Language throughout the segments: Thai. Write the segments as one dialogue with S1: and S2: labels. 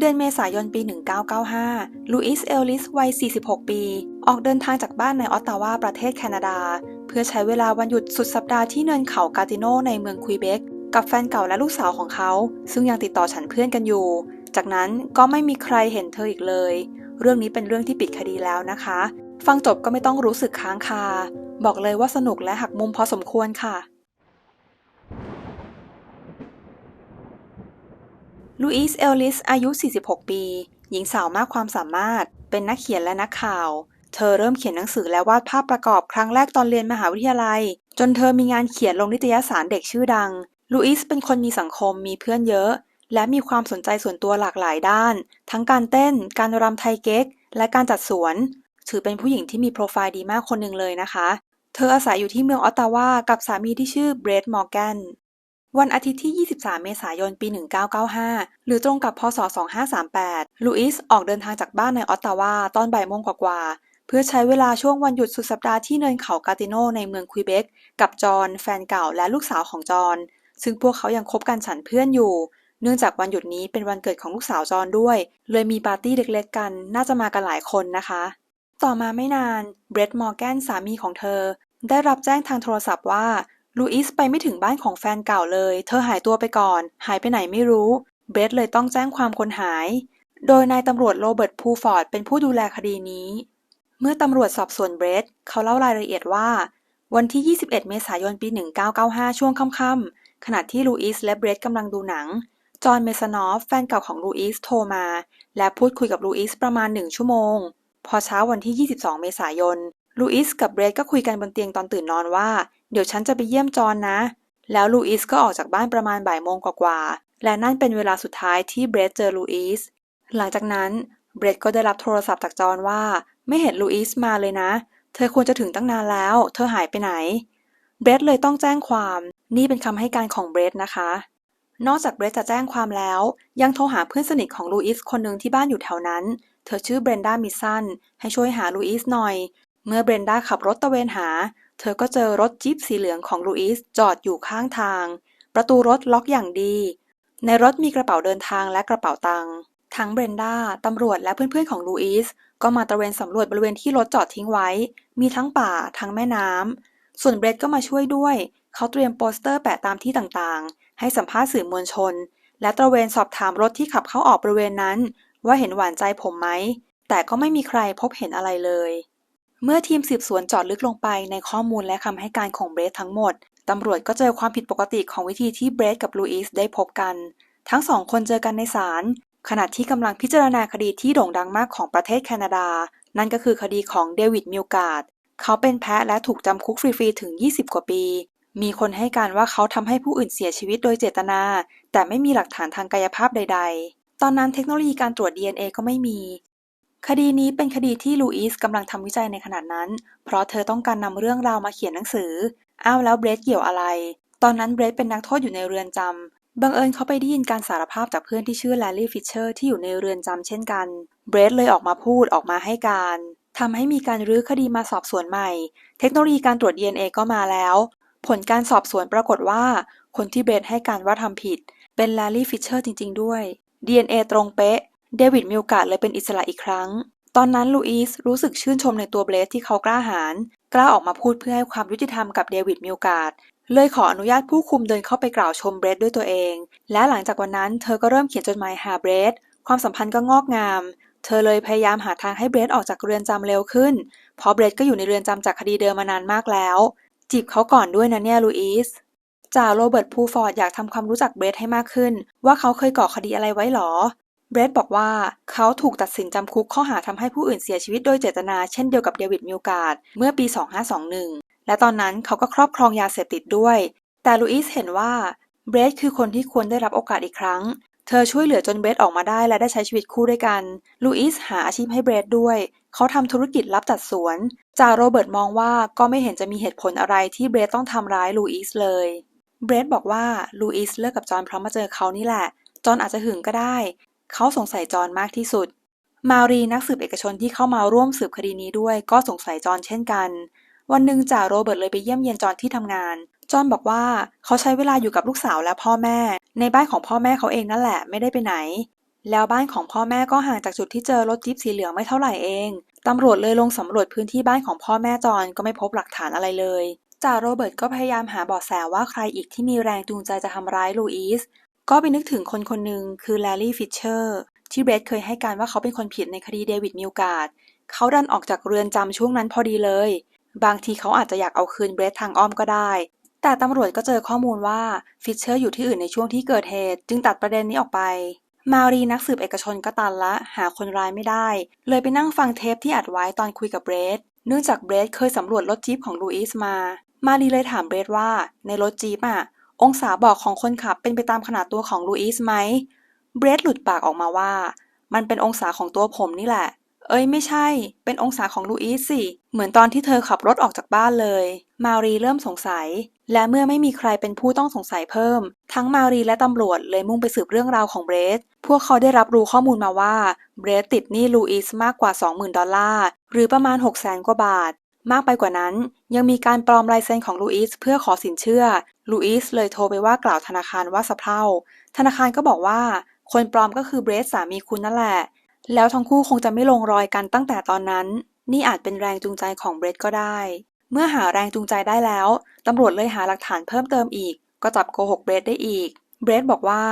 S1: เดือนเมษายนปี 1995 ลูอิส เอลลิส วัย 46 ปี ออกเดินทางจากบ้านในออตตาวา ประเทศแคนาดา เพื่อใช้เวลาวันหยุดสุดสัปดาห์ที่เนินเขากาติโนในเมืองควีเบก กับแฟนเก่าและลูกสาวของเขา ซึ่งยังติดต่อฉันเพื่อนกันอยู่ จากนั้นก็ไม่มีใครเห็นเธออีกเลย เรื่องนี้เป็นเรื่องที่ปิดคดีแล้วนะคะ ฟังจบก็ไม่ต้องรู้สึกค้างคา บอกเลยว่าสนุกและหักมุมพอสมควรค่ะ ลูอิส เอลลิส อายุ 46 ปี หญิงสาวมากความสามารถ เป็นนักเขียนและนักข่าว เธอเริ่มเขียนหนังสือและวาดภาพประกอบครั้งแรกตอนเรียนมหาวิทยาลัย จนเธอมีงานเขียนลงนิตยสารเด็กชื่อดัง ลูอิสเป็นคนมีสังคม มีเพื่อนเยอะ และมีความสนใจส่วนตัวหลากหลายด้าน ทั้งการเต้น การรำไทยเก๊ก และการจัดสวน ถือเป็นผู้หญิงที่มีโปรไฟล์ดีมากคนหนึ่งเลยนะคะ เธออาศัยอยู่ที่เมืองออตตาวา กับสามีที่ชื่อเบรดมอร์แกน วันอาทิตย์ที่ 23 เมษายน ปี 1995 หรือตรงกับ พศ 2538ลูอิสออกเดินทางจากบ้านในออตตาวาตอนบ่ายโมงกว่าๆ เพื่อใช้เวลาช่วงวันหยุดสุดสัปดาห์ที่เนินเขากาติโนในเมืองควีเบกกับจอห์นแฟนเก่าและลูกสาวของจอห์นซึ่งพวกเขายังคบกันฉันเพื่อนอยู่ เนื่องจากวันหยุดนี้เป็นวันเกิดของลูกสาวจอห์นด้วย เลยมีปาร์ตี้เล็กๆ กัน น่าจะมากันหลายคนนะคะ ต่อมาไม่นานเบรดมอร์แกนสามีของเธอ ได้รับแจ้งทางโทรศัพท์ว่า ลูอิสไปไม่ถึงบ้านของแฟนเก่าเลย เธอหายตัวไปก่อน หายไปไหนไม่รู้ เบรดเลยต้องแจ้งความคนหาย โดยนายตำรวจโรเบิร์ตพูฟอร์ดเป็นผู้ดูแลคดีนี้ เมื่อตำรวจสอบสวนเบรดเขาเล่ารายละเอียดว่า วันที่ 21 เมษายนปี 1995 ช่วงค่ำๆขณะที่ลูอิสและเบรดกำลังดูหนัง จอห์นเมซานอฟแฟนเก่าของลูอิสโทรมา และพูดคุยกับลูอิสประมาณหนึ่งชั่วโมง พอเช้าวันที่ 22 เมษายน ลูอิสกับเบรดก็คุยกันบนเตียงตอนตื่นนอนว่า เดี๋ยวฉันจะไปเยี่ยมจอนนะ แล้วลูอิสก็ออกจากบ้านประมาณบ่ายโมงกว่าๆ และนั่นเป็นเวลาสุดท้ายที่เบรดเจอลูอิส หลังจากนั้นเบรดก็ได้รับโทรศัพท์จากจอนว่า ไม่เห็นลูอิสมาเลยนะ เธอควรจะถึงตั้งนานแล้ว เธอหายไปไหน เบรดเลยต้องแจ้งความ นี่เป็นคำให้การของเบรดนะคะ นอกจากเบรดจะแจ้งความแล้ว ยังโทรหาเพื่อนสนิทของลูอิสคนหนึ่งที่บ้านอยู่แถวนั้น เธอชื่อเบรนด้ามิสซันให้ช่วยหาลูอิสหน่อย เมื่อเบรนด้าขับรถตะเวนหา เธอก็เจอรถจี๊ปสีเหลืองของลูอิสจอดอยู่ข้างทาง ประตูรถล็อกอย่างดี ในรถมีกระเป๋าเดินทางและกระเป๋าตังค์ทั้งเบรนด้าตำรวจและเพื่อนๆของลูอิสก็มาตระเวนสำรวจบริเวณที่รถจอดทิ้งไว้ มีทั้งป่าทั้งแม่น้ำ ส่วนเบรดก็มาช่วยด้วย เขาเตรียมโปสเตอร์แปะตามที่ต่างๆ ให้สัมภาษณ์สื่อมวลชน และตระเวนสอบถามรถที่ขับเข้าออกบริเวณนั้น ว่าเห็นหวานใจผมไหม แต่ก็ไม่มีใครพบเห็นอะไรเลย เมื่อทีมสืบสวนจอดลึกลงไปในข้อมูลและคำให้การของเบรดทั้งหมด ตำรวจก็เจอความผิดปกติของวิธีที่เบรดกับลูอิสได้พบกัน ทั้งสองคนเจอกันในศาลขณะที่กำลังพิจารณาคดีที่โด่งดังมากของประเทศแคนาดา นั่นก็คือคดีของเดวิดมิลการ์ดเขาเป็นแพะและถูกจำคุกฟรีๆถึง 20 กว่าปี มีคนให้การว่าเขาทำให้ผู้อื่นเสียชีวิตโดยเจตนา แต่ไม่มีหลักฐานทางกายภาพใด ๆ ตอนนั้นเทคโนโลยีการตรวจ DNA ก็ไม่มี คดีนี้เป็นคดีที่ลูอิสกำลังทำวิจัยในขณะนั้น เพราะเธอต้องการนำเรื่องราวมาเขียนหนังสือ อ้าวแล้วเบรดเกี่ยวอะไร ตอนนั้นเบรดเป็นนักโทษอยู่ในเรือนจำ บังเอิญเขาไปได้ยินการสารภาพจากเพื่อนที่ชื่อแลลี่ฟิชเชอร์ที่อยู่ในเรือนจำเช่นกัน เบรดเลยออกมาพูดออกมาให้การทำให้มีการรื้อคดีมาสอบสวนใหม่ เทคโนโลยีการตรวจ DNA ก็มาแล้ว ผลการสอบสวนปรากฏว่า คนที่เบรดให้การว่าทำผิด เป็นแลลี่ฟิชเชอร์จริง ๆ ด้วย DNA ตรงเป๊ะ เดวิดมิลการ์ดเลยเป็นอิสระอีกครั้ง ตอนนั้นลูอิสรู้สึกชื่นชมในตัวเบรดที่เขากล้าหาญกล้าออกมาพูดเพื่อให้ความยุติธรรมกับเดวิดมิลการ์ดเลยขออนุญาตผู้คุมเดินเข้าไปกล่าวชมเบรดด้วยตัวเอง และหลังจากวันนั้นเธอก็เริ่มเขียนจดหมายหาเบรดความสัมพันธ์ก็งอกงาม เธอเลยพยายามหาทางให้เบรดออกจากเรือนจำเร็วขึ้น เพราะเบรดก็อยู่ในเรือนจำจากคดีเดิมมานานมากแล้ว จีบเขาก่อนด้วยนะเนี่ยลูอิสจ่าโรเบิร์ตพูฟอร์ดอยากทำความรู้จักเบรดให้มากขึ้น ว่าเขาเคยก่อคดีอะไรไว้หรอ เบรดบอกว่า เขาถูกตัดสินจำคุกข้อหาทำให้ผู้อื่นเสียชีวิตโดยเจตนาเช่นเดียวกับเดวิดมิลการ์ดเมื่อปี 2521 และตอนนั้นเขาก็ครอบครองยาเสพติดด้วย แต่ลูอิสเห็นว่าเบรดคือคนที่ควรได้รับโอกาสอีกครั้ง เธอช่วยเหลือจนเบรดออกมาได้และได้ใช้ชีวิตคู่ด้วยกัน ลูอิสหาอาชีพให้เบรดด้วย เขาทำธุรกิจรับจัดสวนจ่าโรเบิร์ตมองว่าก็ไม่เห็นจะมีเหตุผลอะไรที่เบรดต้องทำร้ายลูอิสเลย เบรดบอกว่าลูอิสเลิกกับจอห์นเพราะมาเจอเขานี่แหละ จอห์นอาจจะหึงก็ได้ เขาสงสัยจอนมากที่สุด มารีนักสืบเอกชนที่เข้ามาร่วมสืบคดีนี้ด้วยก็สงสัยจอนเช่นกัน วันหนึ่งจ่าโรเบิร์ตเลยไปเยี่ยมเยียนจอนที่ทำงาน จอนบอกว่าเขาใช้เวลาอยู่กับลูกสาวและพ่อแม่ ในบ้านของพ่อแม่เขาเองนั่นแหละไม่ได้ไปไหน แล้วบ้านของพ่อแม่ก็ห่างจากจุดที่เจอรถจิ๊บสีเหลืองไม่เท่าไหร่เองตำรวจเลยลงสำรวจพื้นที่บ้านของพ่อแม่จอนก็ไม่พบหลักฐานอะไรเลยจ่าโรเบิร์ตก็พยายามหาเบาะแสว่าใครอีกที่มีแรงจูงใจจะทำร้ายลูอิส ก็ไปนึกถึงคนคนหนึ่งคือแลลี่ฟิชเชอร์ ที่เบรดเคยให้การว่าเขาเป็นคนผิดในคดีเดวิดมิลการ์ดเขาดันออกจากเรือนจำช่วงนั้นพอดีเลย บางทีเขาอาจจะอยากเอาคืนเบรดทางอ้อมก็ได้ แต่ตำรวจก็เจอข้อมูลว่าฟิชเชอร์อยู่ที่อื่นในช่วงที่เกิดเหตุ จึงตัดประเด็นนี้ออกไป มารีนักสืบเอกชนก็ตันละ หาคนร้ายไม่ได้ เลยไปนั่งฟังเทปที่อัดไว้ตอนคุยกับเบรดเนื่องจากเบรดเคยสำรวจรถจี๊ปของลูอิสมา มารีเลยถามเบรดว่าในรถจี๊ปอะ องศาบอกของคนขับเป็นไปตามขนาดตัวของลูอิสไหม เบรดหลุดปากออกมาว่า มันเป็นองศาของตัวผมนี่แหละ เอ้ยไม่ใช่ เป็นองศาของลูอิสสิ เหมือนตอนที่เธอขับรถออกจากบ้านเลย มารีเริ่มสงสัย และเมื่อไม่มีใครเป็นผู้ต้องสงสัยเพิ่ม ทั้งมารีและตำรวจเลยมุ่งไปสืบเรื่องราวของเบรด พวกเขาได้รับรู้ข้อมูลมาว่า เบรดติดหนี้ลูอิสมากกว่า 20,000 ดอลลาร์ หรือประมาณ 600,000 กว่าบาท มากไปกว่านั้น ยังมีการปลอมลายเซ็นของลูอิสเพื่อขอสินเชื่อ ลูอิสเลยโทรไปว่ากล่าวธนาคารว่าสะเพร่า ธนาคารก็บอกว่า คนปลอมก็คือเบรดสามีคุณนั่นแหละ แล้วทั้งคู่คงจะไม่ลงรอยกันตั้งแต่ตอนนั้น นี่อาจเป็นแรงจูงใจของเบรดก็ได้ เมื่อหาแรงจูงใจได้แล้ว ตำรวจเลยหาหลักฐานเพิ่มเติมอีก ก็จับโกหกเบรดได้อีก เบรดบอกว่า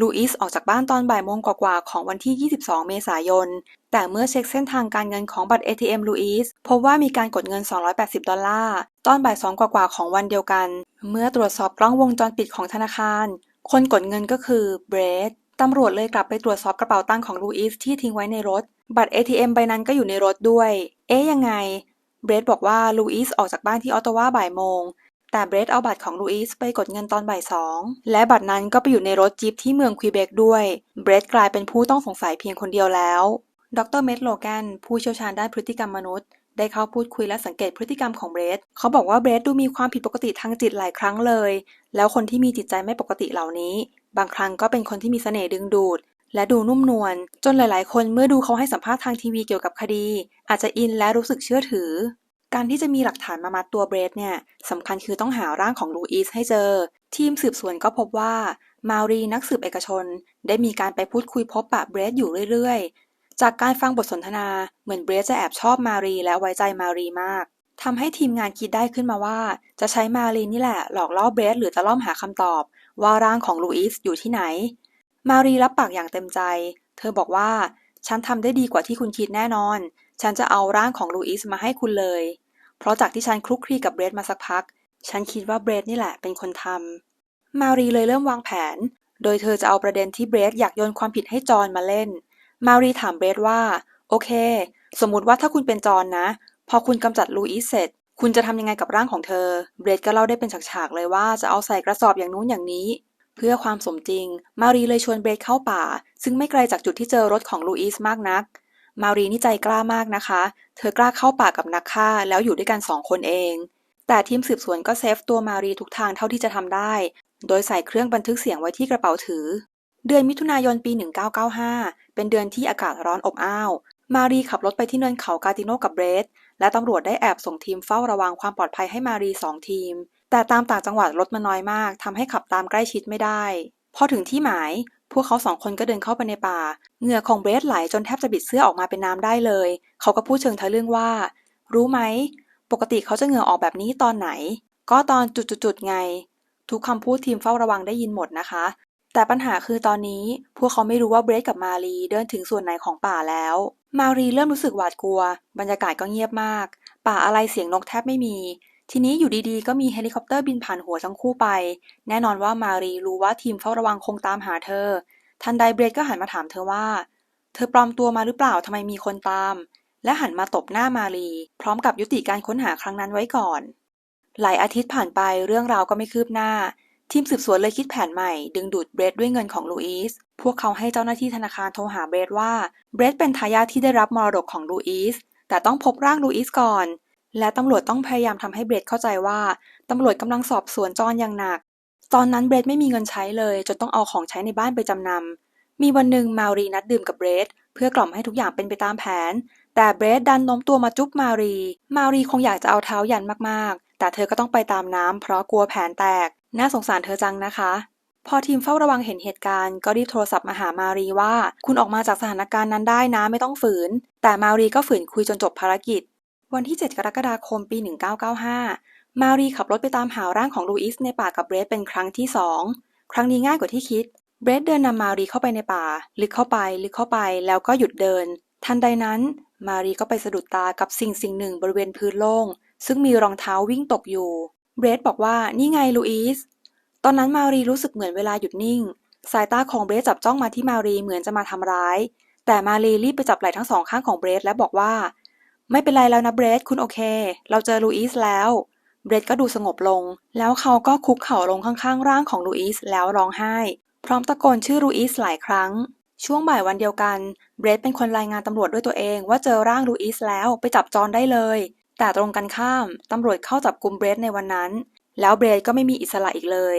S1: ลูอิสออกจากบ้านตอนบ่ายโมงกว่าๆของวันที่ 22 เมษายน แต่เมื่อเช็คเส้นทางการเงินของบัตร ATM ลูอิสพบว่ามีการกดเงิน 280 ดอลลาร์ ตอนบ่ายสองกว่าๆของวันเดียวกัน เมื่อตรวจสอบกล้องวงจรปิดของธนาคาร คนกดเงินก็คือเบรดตำรวจเลยกลับไปตรวจสอบกระเป๋าตังค์ของลูอิสที่ทิ้งไว้ในรถ บัตร ATM ใบนั้นก็อยู่ในรถด้วย เอ๊ยยังไง เบรดบอกว่าลูอิสออกจากบ้านที่ออตตาวาบ่ายโมง แต่เบรดเอาบัตรของลูอิสไปกดเงินตอนบ่ายสอง และบัตรนั้นก็ไปอยู่ในรถจีปที่เมืองควีเบกด้วย เบรดกลายเป็นผู้ต้องสงสัยเพียงคนเดียวแล้ว ดรเมดโลแกนผู้เชี่ยวชาญด้านพฤติกรรมมนุษย์ ได้เข้าพูดคุยและสังเกตพฤติกรรมของเบรดเขาบอกว่าเบรดดูมีความผิดปกติทางจิตหลายครั้งเลย แล้วคนที่มีจิตใจไม่ปกติเหล่านี้ บางครั้งก็เป็นคนที่มีเสน่ห์ดึงดูดและดูนุ่มนวลจนหลาย ๆ คนเมื่อดูเขาให้สัมภาษณ์ทางทีวีเกี่ยวกับคดี อาจจะอินและรู้สึกเชื่อถือ การที่จะมีหลักฐานมามัดตัวเบรดเนี่ยสำคัญคือต้องหาร่างของลูอิสให้เจอ ทีมสืบสวนก็พบว่า มารีนักสืบเอกชน ได้มีการไปพูดคุยพบปะเบรดอยู่เรื่อยๆ จากการฟังบทสนทนาเหมือนเบรดจะแอบชอบมารีและไว้ใจมารีมากทำให้ทีมงานคิดได้ขึ้นมาว่า จะใช้มารีนี่แหละหลอกล่อเบรดหรือจะล่อมหาคำตอบ ว่าร่างของลูอิสอยู่ที่ไหน มารีรับปากอย่างเต็มใจ เธอบอกว่า ฉันทำได้ดีกว่าที่คุณคิดแน่นอน ฉันจะเอาร่างของลูอิสมาให้คุณเลย เพราะจากที่ฉันคลุกคลีกับเบรดมาสักพัก ฉันคิดว่าเบรดนี่แหละเป็นคนทำมารีเลยเริ่มวางแผน โดยเธอจะเอาประเด็นที่เบรดอยากโยนความผิดให้จอนมาเล่น มารีถามเบรดว่า โอเค สมมุติว่าถ้าคุณเป็นจอนนะ พอคุณกำจัดลูอิสเสร็จ คุณจะทำยังไงกับร่างของเธอ เบรดก็เล่าได้เป็นฉากๆเลยว่าจะเอาใส่กระสอบอย่างนู้นอย่างนี้ เพื่อความสมจริง มารีเลยชวนเบรดเข้าป่า ซึ่งไม่ไกลจากจุดที่เจอรถของลูอิสมากนัก มารีนี่ใจกล้ามากนะคะ เธอกล้าเข้าป่ากับนักฆ่าแล้วอยู่ด้วยกันสองคนเอง แต่ทีมสืบสวนก็เซฟตัวมารีทุกทางเท่าที่จะทำได้ โดยใส่เครื่องบันทึกเสียงไว้ที่กระเป๋าถือ เดือนมิถุนายนปี 1995 เป็นเดือนที่อากาศร้อนอบอ้าว มารีขับรถไปที่เนินเขากาติโนกับเบรดและตำรวจได้แอบส่งทีมเฝ้าระวังความปลอดภัยให้มารีสองทีม แต่ตามต่างจังหวัดรถมันน้อยมากทำให้ขับตามใกล้ชิดไม่ได้ พอถึงที่หมาย พวกเขาสองคนก็เดินเข้าไปในป่า เหงื่อของเบรดไหลจนแทบจะบิดเสื้อออกมาเป็นน้ำได้เลย เขาก็พูดเชิงทะลึ่งว่า รู้ไหม ปกติเขาจะเหงื่อออกแบบนี้ตอนไหน ก็ตอนจุดๆไง ทุกคำพูดทีมเฝ้าระวังได้ยินหมดนะคะ แต่ปัญหาคือตอนนี้พวกเขาไม่รู้ว่าเบรดกับมารีเดินถึงส่วนไหนของป่าแล้ว มารีเริ่มรู้สึกหวาดกลัว บรรยากาศก็เงียบมาก ป่าอะไรเสียงนกแทบไม่มี ทีนี้อยู่ดีๆ ก็มีเฮลิคอปเตอร์บินผ่านหัวทั้งคู่ไป แน่นอนว่ามารีรู้ว่าทีมเฝ้าระวังคงตามหาเธอ ทันใดเบรดก็หันมาถามเธอว่า เธอปลอมตัวมาหรือเปล่าทำไมมีคนตาม และหันมาตบหน้ามารี พร้อมกับยุติการค้นหาครั้งนั้นไว้ก่อน หลายอาทิตย์ผ่านไปเรื่องราวก็ไม่คืบหน้า ทีมสืบสวนเลยคิดแผนใหม่ ดึงดูดเบรดด้วยเงินของลูอิส พวกเขาให้เจ้าหน้าที่ธนาคารโทรหาเบรดว่า เบรดเป็นทายาทที่ได้รับมรดกของลูอิสแต่ต้องพบร่างลูอิสก่อน และตำรวจต้องพยายามทำให้เบรดเข้าใจว่าตำรวจกำลังสอบสวนจอนอย่างหนัก ตอนนั้นเบรดไม่มีเงินใช้เลยจนต้องเอาของใช้ในบ้านไปจำนำ มีวันหนึ่งมารีนัดดื่มกับเบรดเพื่อกล่อมให้ทุกอย่างเป็นไปตามแผน แต่เบรดดันโน้มตัวมาจุ๊บมารี มารีคงอยากจะเอาเท้ายันมากๆ แต่เธอก็ต้องไปตามน้ำเพราะกลัวแผนแตก น่าสงสารเธอจังนะคะ พอทีมเฝ้าระวังเห็นเหตุการณ์ก็รีบโทรศัพท์มาหามารีว่า คุณออกมาจากสถานการณ์นั้นได้นะไม่ต้องฝืน แต่มารีก็ฝืนคุยจนจบภารกิจ วันที่ 7 กรกฎาคมปี 1995 มารีขับรถไปตามหาร่างของลูอิสในป่ากับเบรดเป็นครั้งที่สองครั้งนี้ง่ายกว่าที่คิด เบรดเดินนำมารีเข้าไปในป่า ลึกเข้าไป ลึกเข้าไป แล้วก็หยุดเดิน ทันใดนั้น มารีก็ไปสะดุดตากับสิ่งสิ่งหนึ่งบริเวณพื้นโล่ง ซึ่งมีรองเท้าวิ่งตกอยู่ เบรดบอกว่า นี่ไงลูอิส ตอนนั้นมารีรู้สึกเหมือนเวลาหยุดนิ่ง สายตาของเบรดจับจ้องมาที่มารีเหมือนจะมาทำร้าย แต่มารีรีบไปจับไหล่ทั้งสองข้างของเบรดและบอกว่า ไม่เป็นไรแล้วนะเบรดคุณโอเค เราเจอลูอิสแล้ว เบรดก็ดูสงบลง แล้วเขาก็คุกเข่าลงข้างๆ ร่างของลูอิสแล้วร้องไห้ พร้อมตะโกนชื่อลูอิสหลายครั้ง ช่วงบ่ายวันเดียวกัน เบรดเป็นคนรายงานตำรวจด้วยตัวเองว่าเจอร่างลูอิสแล้วไปจับจอนได้เลย แต่ตรงกันข้ามตำรวจเข้าจับกลุมเบรดในวันนั้น แล้วเบรดก็ไม่มีอิสระอีกเลย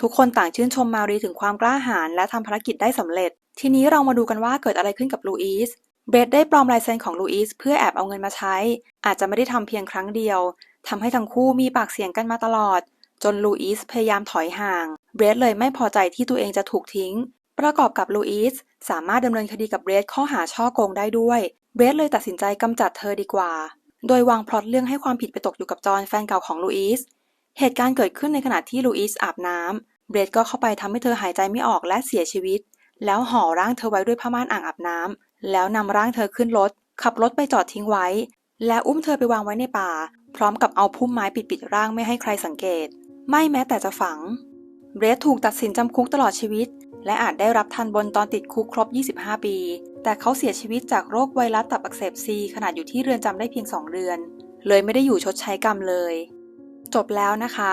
S1: ทุกคนต่างชื่นชมมารีถึงความกล้าหาญและทำภารกิจได้สำเร็จ ทีนี้เรามาดูกันว่าเกิดอะไรขึ้นกับลูอิส เบรดได้ปลอมลายเซ็นของลูอิสเพื่อแอบเอาเงินมาใช้ อาจจะไม่ได้ทำเพียงครั้งเดียวทำให้ทั้งคู่มีปากเสียงกันมาตลอด จนลูอิสพยายามถอยห่าง เบรดเลยไม่พอใจที่ตัวเองจะถูกทิ้ง ประกอบกับลูอิสสามารถดำเนินคดีกับเบรดข้อหาช่อโกงได้ด้วย เบรดเลยตัดสินใจกำจัดเธอดีกว่า โดยวางพล็อตเรื่องให้ความผิดไปตกอยู่กับจอห์นแฟนเก่าของลูอิส เหตุการณ์เกิดขึ้นในขณะที่ลูอิสอาบน้ำ เบรดก็เข้าไปทำให้เธอหายใจไม่ออกและเสียชีวิต แล้วห่อร่างเธอไว้ด้วยผ้าม่านอ่างอาบน้ำ แล้วนำร่างเธอขึ้นรถ ขับรถไปจอดทิ้งไว้ และอุ้มเธอไปวางไว้ในป่า พร้อมกับเอาพุ่มไม้ปิดปิดร่างไม่ให้ใครสังเกต ไม่แม้แต่จะฝัง เบรดถูกตัดสินจำคุกตลอดชีวิต และอาจได้รับทันบนตอนติดคุกครบ 25 ปี แต่เขาเสียชีวิตจากโรคไวรัสตับอักเสบซีขนาดอยู่ที่เรือนจำได้เพียง 2 เดือน เลยไม่ได้อยู่ชดใช้กรรมเลย จบแล้วนะคะ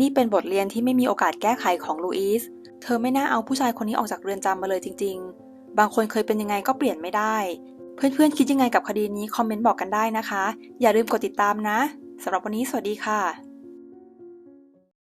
S1: นี่เป็นบทเรียนที่ไม่มีโอกาสแก้ไขของลูอิสเธอไม่น่าเอาผู้ชายคนนี้ออกจากเรือนจำมาเลยจริง ๆ บางคนเคยเป็นยังไงก็เปลี่ยนไม่ได้ เพื่อนๆคิดยังไงกับคดีนี้คอมเมนต์บอกกันได้นะคะ อย่าลืมกดติดตามนะสำหรับวันนี้สวัสดีค่ะ